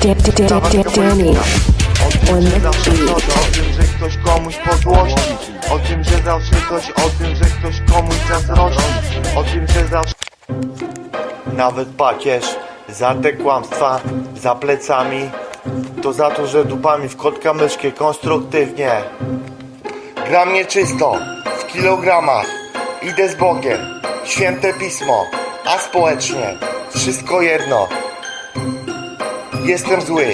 Da- da- da- da- Danny on the beat. że ktoś komuś podłości O tym, że zawsze ktoś o tym, że ktoś komuś zazdrości O tym, że zawsze Nawet pacierz za te kłamstwa za plecami To za to, że dupami w kotka myszkę konstruktywnie. Gram nieczysto, w kilogramach. Idę z Bogiem, święte pismo. A społecznie, wszystko jedno Jestem zły.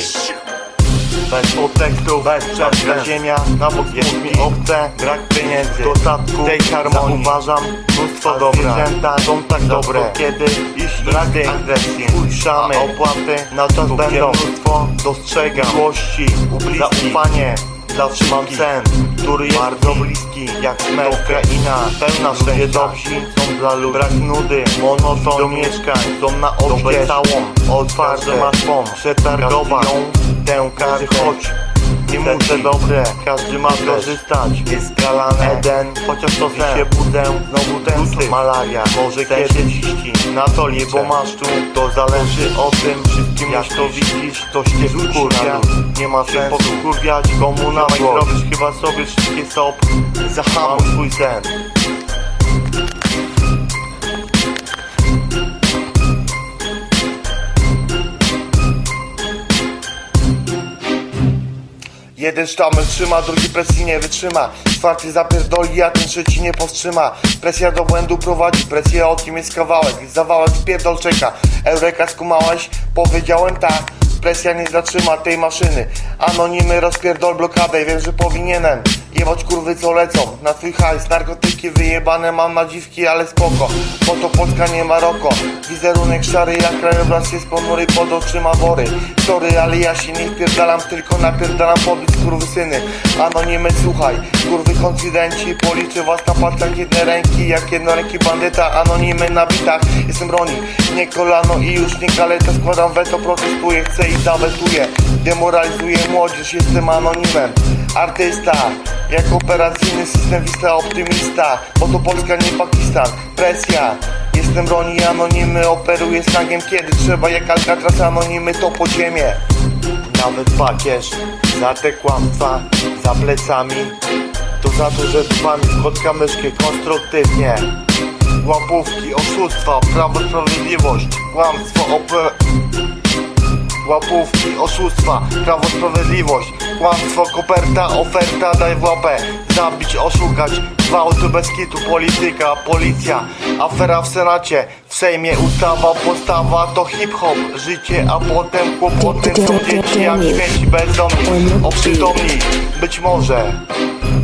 Bez podtekstu, bez czapka ziemia Na bok jest mi obce, brak pieniędzy. Dostatku tej harmonii. Uważam, mnóstwo dobra. Zwierzęta są tak dobre. Kiedy iść brak tej agresji Puszczamy opłaty Na czas będą. mnóstwo Dostrzegam. Miłości, zaufanie dla wszystkich sen, który jest bardzo bliski Jak śmierć kraina, pełna szczęścia dobrzy są dla ludzi. Brak nudy, monoton do mieszkań. Są na oświe całą, otwarte pom Przetargować tę kartę. Choć nie muszę dobre, każdy ma skorzystać. Jest skalane Eden, chociaż to sen się budzę. Znowu ten malaria, może kiedyś ciści Na to nie, bo masz tu. To zależy o tym wszystkim Jak to widzisz, ktoś cię wkurwia. Nie ma sensu podkurwiać komu na Robisz chyba sobie wszystkie stop Zahamuj. Swój sen Jeden sztamel trzyma, drugi presji nie wytrzyma. Czwarty zapierdoli, a ten trzeci nie powstrzyma. Presja do błędu prowadzi, presję o kim jest kawałek. Zawałek w pierdol czeka. Eureka skumałeś? Powiedziałem tak. Presja nie zatrzyma tej maszyny. Anonimy rozpierdol blokadę. Wiem, że powinienem Jebać kurwy co lecą. Na twój hajs Narkotyki wyjebane mam na dziwki, ale spoko. Bo to Polska nie Maroko Wizerunek szary jak krajobraz jest ponury Pod oczyma wory. Sorry, ale ja się nie wpierdalam Tylko napierdalam pobić kurwy syny Anonimy słuchaj Kurwy konfidenci Policzę was na palcach jednej ręki Jak jednoręki bandyta. Anonimy na bitach Jestem Roni Nie kolano i już nie galeta Składam weto, protestuję Chcę i zawetuję. Demoralizuję młodzież Jestem anonimem. Artysta jak operacyjny system wista optymista Bo to Polska nie Pakistan. Presja. Jestem Roni anonimy Operuję snagiem kiedy trzeba. Jak Alcatraz anonimy to podziemie Nawet pakierz Za te kłamstwa Za plecami. To za to, że dbamy w kotka myszkę konstruktywnie. Łapówki, oszustwa, prawo, sprawiedliwość Kłamstwo, oper... Łapówki, oszustwa, prawo, sprawiedliwość Kłamstwo, koperta, oferta, daj w łapę. Zabić, oszukać, gwałty bez kitu. Polityka, policja, afera w senacie. W sejmie ustawa, postawa to hip-hop. Życie, a potem kłopoty Są dzieci jak śmieci bezdomni Oprzytomni, być może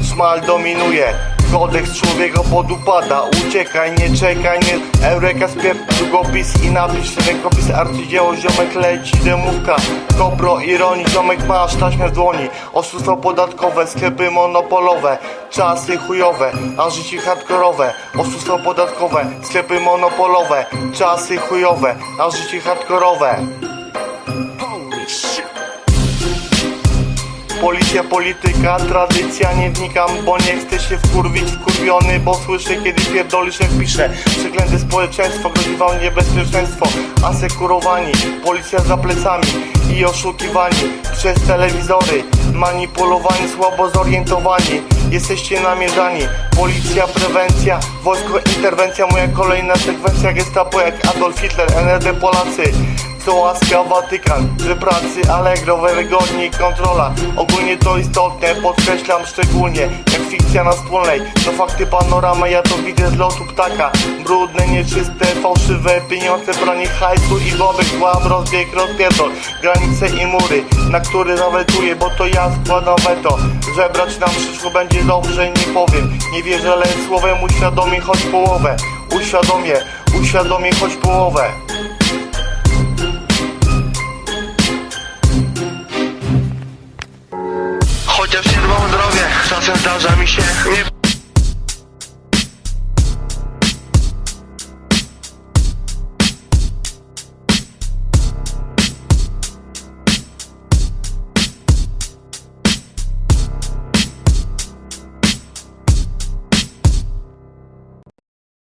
Szmal dominuje Kodeks człowieka podupada Uciekaj, nie czekaj, nie. Eureka spier... długopis i napisz Rękopis arcydzieło, ziomek leci Demówka, kopro, ironii Ziomek masz taśmę w dłoni. Oszustwo podatkowe, sklepy monopolowe Czasy chujowe, a życie hardkorowe. Oszustwo podatkowe, sklepy monopolowe Czasy chujowe, a życie hardkorowe Policja, polityka, tradycja, nie wnikam, bo nie chcę się wkurwić, wkurwiony, bo słyszę, kiedy pierdolisz, jak piszę. Przeklęte społeczeństwo, grozi wam niebezpieczeństwo, asekurowani, policja za plecami i oszukiwani przez telewizory, manipulowani, słabo zorientowani. Jesteście namierzani, policja, prewencja, wojsko, interwencja, moja kolejna sekwencja gestapo jak Adolf Hitler, NRD Polacy. Co łaska Watykan, że pracy Allegro, wygodniej kontrola. Ogólnie to istotne, podkreślam szczególnie Jak fikcja na wspólnej, to fakty panorama Ja to widzę z lotu ptaka. Brudne, nieczyste, fałszywe pieniądze Branie hajsu i wodek, łam, rozbieg, rozpierdol Granice i mury, na które zawetuję Bo to ja składam weto. Żebrać nam przyszło będzie dobrze, nie powiem. Nie wierzę, ale słowem uświadomię choć połowę. Uświadomię, uświadomię choć połowę czasem zdarza mi się nie